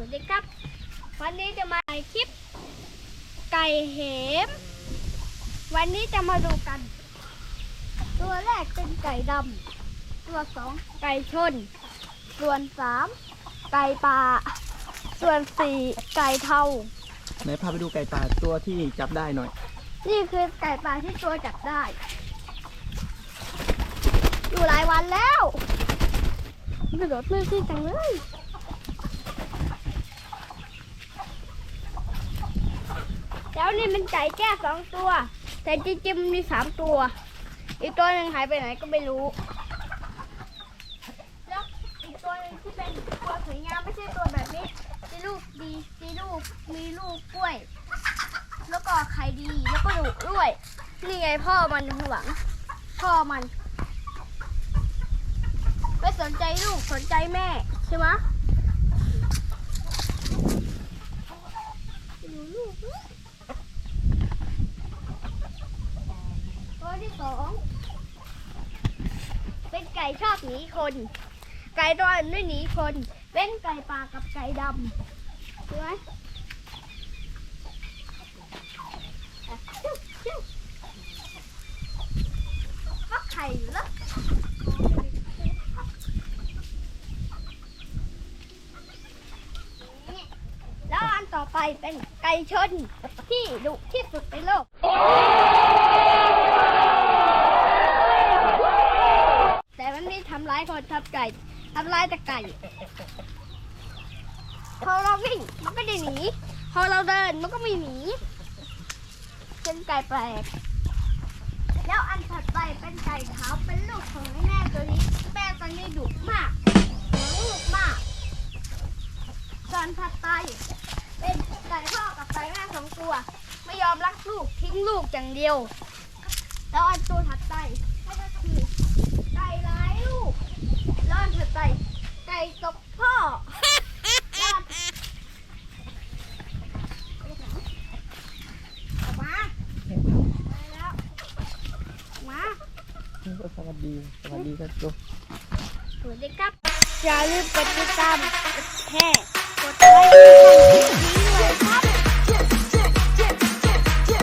วัสดีครับ วันนี้จะมาถ่ายคลิป ไก่เหม วันนี้จะมาดูกัน ตัวแรกเป็นไก่ดำตัวสองไก่ชน ส่วนสามไก่ป่า ส่วนสี่ไก่เทาไหนพาไปดูไก่ป่าตัวที่จับได้หน่อย นี่คือไก่ป่าที่ตัวจับได้ อยู่หลายวันแล้วกระโดดเลื่อนขึ้นจังเลย แล้วนี่มันไก่แก้สองตัว แต่จริงๆมันมีสามตัว อีกตัวหนึ่งหายไปไหนก็ไม่รู้ แล้วอีกตัวหนึ่งที่เป็นตัวสวยงามไม่ใช่ตัวแบบนี้มีลูกดีมีลูกมีลูกกล้วย แล้วก็ไข่ดีแล้วก็ดุด้วยนี่ไงพ่อมันอยู่ข้างหลังพ่อมัน ไม่สนใจลูกสนใจแม่ใช่ไหมดูลูกด้วยตัว ที่สองเป็นไก่ชอบหนีคน ไก่ตัวอื่นไม่หนีคน เป็นไก่ป่ากับไก่ดำใช่ไหมฟักไข่แล้วแล้วอันต่อไปเป็นไก่ชนที่ดุที่สุดในโลก แต่มันไม่ทำร้ายคนทำไก่ทำร้ายแต่ไก่พอเราวิ่งมันก็ได้หนีพอเราเดินมันก็ไม่หนีเป็นไก่แปลกแล้วอันถัดไปเป็นไก่ขาวเป็นลูกของแม่ตัวนี้แม่ตัวนี้ดุมากหวงลูกมากส่วนถัดไปเป็นไก่พ่อกับไก่แม่สองตัว ไม่ยอมรักลูกทิ้งลูกอย่างเดียว แล้วอันตัวถัดไปก็คือไก่หลายลูกแล้วอันถัดไป ไก่ตบพ่อแล้วอันออกมาไปแล้วออกมาสวัสดี สวัสดีครับลูกสวัสดีครับอย่าลืมกดติดตามกดแชร์กดไลค์